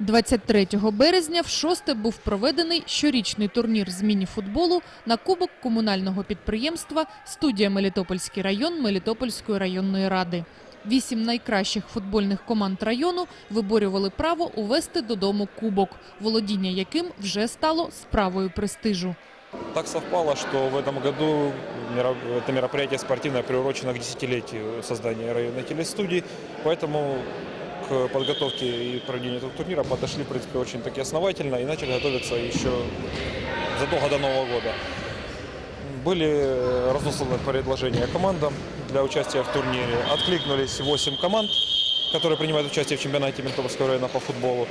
23 березня в шосте був проведений щорічний турнір з міні-футболу на кубок комунального підприємства «Студія Мелітопольський район Мелітопольської районної ради». Вісім найкращих футбольних команд району виборювали право увести додому кубок, володіння яким вже стало справою престижу. Так совпало, что в этом году меро- это мероприятие спортивное приурочено к десятилетию создания районной телестудии, поэтому к подготовке и проведению этого турнира подошли, в принципе, очень таки основательно и начали готовиться еще задолго до Нового года. Были э, разосланы предложения командам для участия в турнире. Откликнулись 8 команд, которые принимают участие в чемпионате Мелитопольского района по футболу.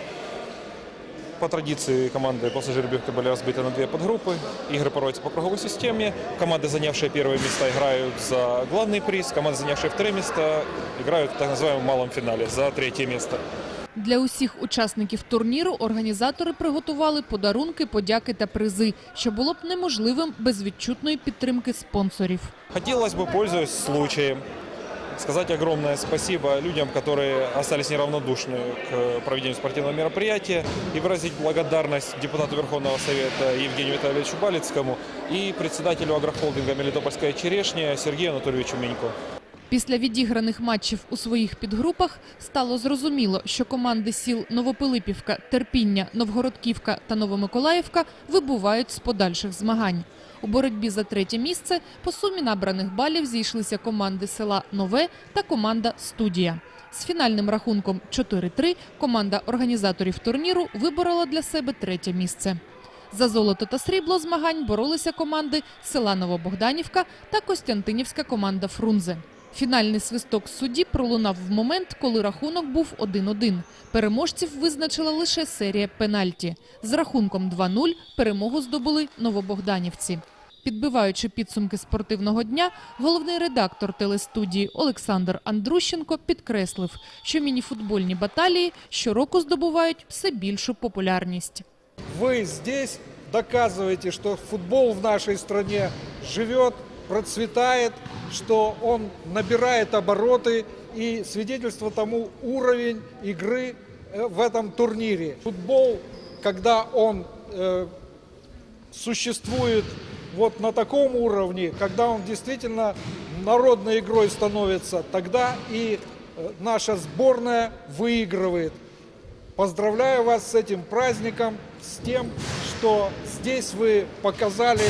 По традиции команды после жеребьевки были разбиты на две подгруппы. Игры проводятся по круговой системе. Команды, занявшие первые места, играют за главный приз. Команды, занявшие вторые места, играют в так называемом малом финале за третье место. Для усіх учасників турніру організатори приготували подарунки, подяки та призи, що було б неможливим без відчутної підтримки спонсорів. Хотелось бы, пользуясь случаем, сказать огромное спасибо людям, которые остались неравнодушны к проведению спортивного мероприятия и выразить благодарность депутату Верховного Совета Евгению Витальевичу Балицкому и председателю агрохолдинга «Мелитопольская черешня» Сергею Анатольевичу Минько. Після відіграних матчів у своїх підгрупах стало зрозуміло, що команди сіл Новопилипівка, Терпіння, Новгородківка та Новомиколаївка вибувають з подальших змагань. У боротьбі за третє місце по сумі набраних балів зійшлися команди села Нове та команда Студія. З фінальним рахунком 4-3 команда організаторів турніру виборола для себе третє місце. За золото та срібло змагань боролися команди села Новобогданівка та Костянтинівська команда Фрунзе. Фінальний свисток судді пролунав в момент, коли рахунок був 1-1. Переможців визначила лише серія пенальті. З рахунком 2-0 перемогу здобули новобогданівці. Підбиваючи підсумки спортивного дня, головний редактор телестудії Олександр Андрущенко підкреслив, що мініфутбольні баталії щороку здобувають все більшу популярність. Вы здесь доказываете, что футбол в нашей стране живет, процветает, что он набирает обороты и свидетельство тому уровень игры э, в этом турнире. Футбол, когда он э, существует вот на таком уровне, когда он действительно народной игрой становится, тогда и э, наша сборная выигрывает. Поздравляю вас с этим праздником, с тем, что здесь вы показали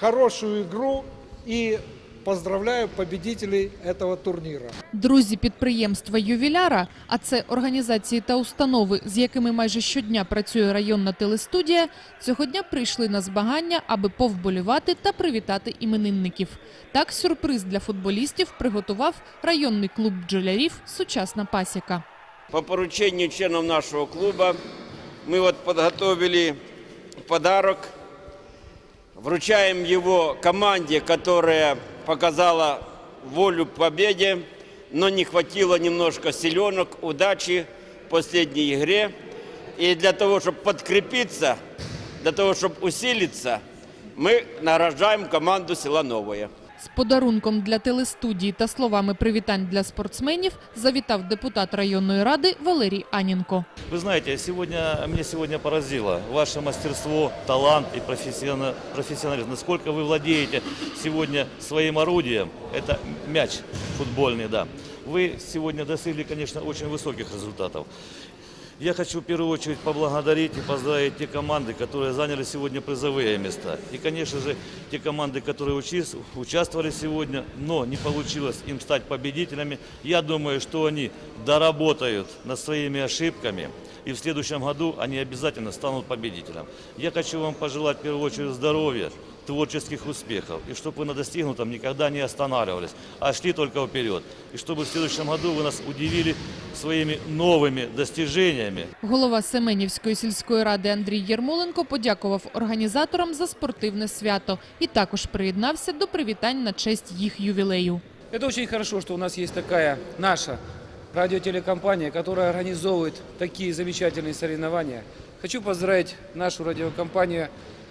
хорошую игру и поздравляю победителей этого турнира. Друзі підприємства ювіляра, а це організації та установи, з якими майже щодня працює районна телестудія, цього дня прийшли на змагання, аби повболівати та привітати іменинників. Так, сюрприз для футболістів приготував районний клуб бджолярів Сучасна пасіка. По поручению членов нашего клуба мы вот подготовили подарок. Вручаем его команде, которая показала волю к победе, но не хватило немножко силенок, удачи в последней игре. И для того, чтобы подкрепиться, для того, чтобы усилиться, мы награждаем команду села Новое. З подарунком для телестудії та словами привітань для спортсменів завітав депутат районної ради Валерій Анінко. Вы знаете, сегодня, меня сегодня поразило ваше мастерство, талант и профессиона- профессионализм. Насколько вы владеете сегодня своим орудием, это мяч футбольный, да. Вы сегодня достигли, конечно, очень высоких результатов. Я хочу в первую очередь поблагодарить и поздравить те команды, которые заняли сегодня призовые места. И, конечно же, те команды, которые участвовали сегодня, но не получилось им стать победителями. Я думаю, что они доработают над своими ошибками. И в следующем году они обязательно станут победителем. Я хочу вам пожелать в первую очередь здоровья, творческих успехов. И чтобы вы на достигнутом никогда не останавливались, а шли только вперед. И чтобы в следующем году вы нас удивили своими новыми достижениями. Голова Семенівської сільської ради Андрій Єрмоленко подякував організаторам за спортивне свято і також приєднався до привітань на честь їх ювілею. Это очень хорошо, что у нас есть такая наша радиотелекомпания, которая организовывает такие замечательные соревнования. Хочу поздравить нашу радиокомпанию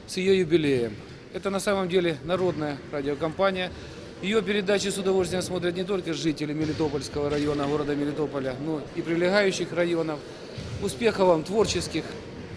с ее юбилеем. Это на самом деле народная радиокомпания. Ее передачи с удовольствием смотрят не только жители Мелитопольского района, города Мелитополя, но и прилегающих районов. Успехов вам творческих,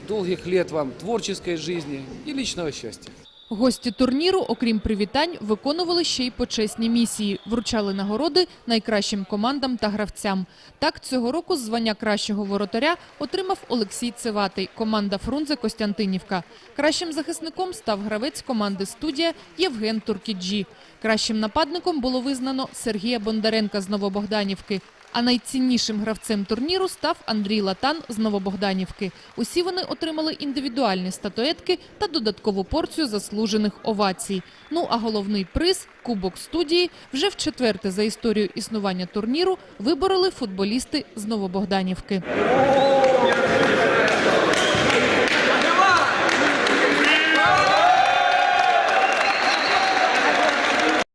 долгих лет вам творческой жизни и личного счастья. Гості турніру, окрім привітань, виконували ще й почесні місії, вручали нагороди найкращим командам та гравцям. Так, цього року звання кращого воротаря отримав Олексій Циватий, команда Фрунзе Костянтинівка. Кращим захисником став гравець команди «Студія» Євген Туркіджі. Кращим нападником було визнано Сергія Бондаренка з Новобогданівки. А найціннішим гравцем турніру став Андрій Латан з Новобогданівки. Усі вони отримали індивідуальні статуетки та додаткову порцію заслужених овацій. Ну а головний приз – Кубок студії – вже в четверте за історію існування турніру вибороли футболісти з Новобогданівки.